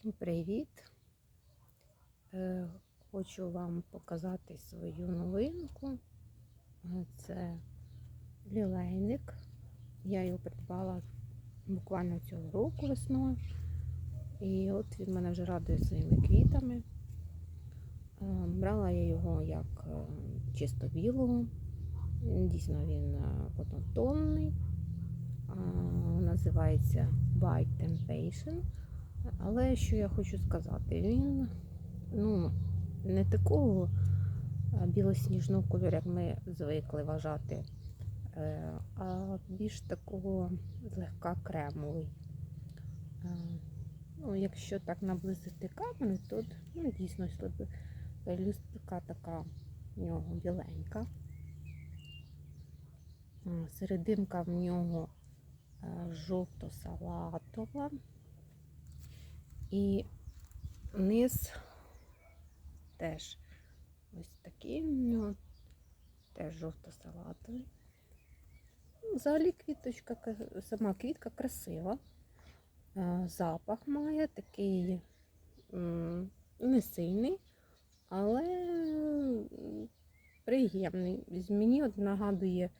Всім привіт! Е, Хочу вам показати свою новинку. Е, Це лілейник. Я його придбала буквально цього року весною. І от він мене вже радує своїми квітами. Е, Брала я його як чисто білого. Дійсно він однотонний. Називається White Temptation. Але що я хочу сказати, він ну, не такого білосніжного кольору, як ми звикли вважати, е, а більш такого злегка кремовий. Е, Ну, якщо так наблизити камеру, то ну, дійсно люстка така в нього біленька. Серединка в нього е, жовто-салатова. І низ теж ось такий у нього, теж жовто-салатовий. Ну, Взагалі квіточка, сама квітка красива. Запах має такий не сильний, але приємний. Мені от нагадує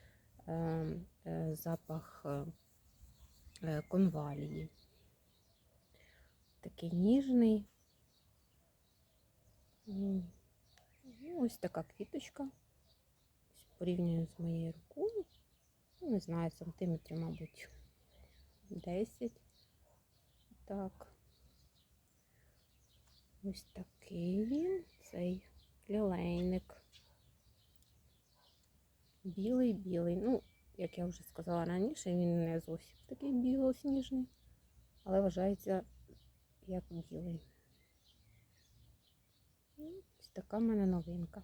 е, е, запах е, конвалії такий ніжний. Ну, Ось така квіточка. Порівнюю з моєю рукою. Ну, не знаю, сантиметрів, мабуть, 10. Так. Ось такий він, цей лілейник. Білий-білий. Ну, як я вже сказала раніше, він не зовсім такий білосніжний, але вважається як білий. Ну, Ось така в мене новинка.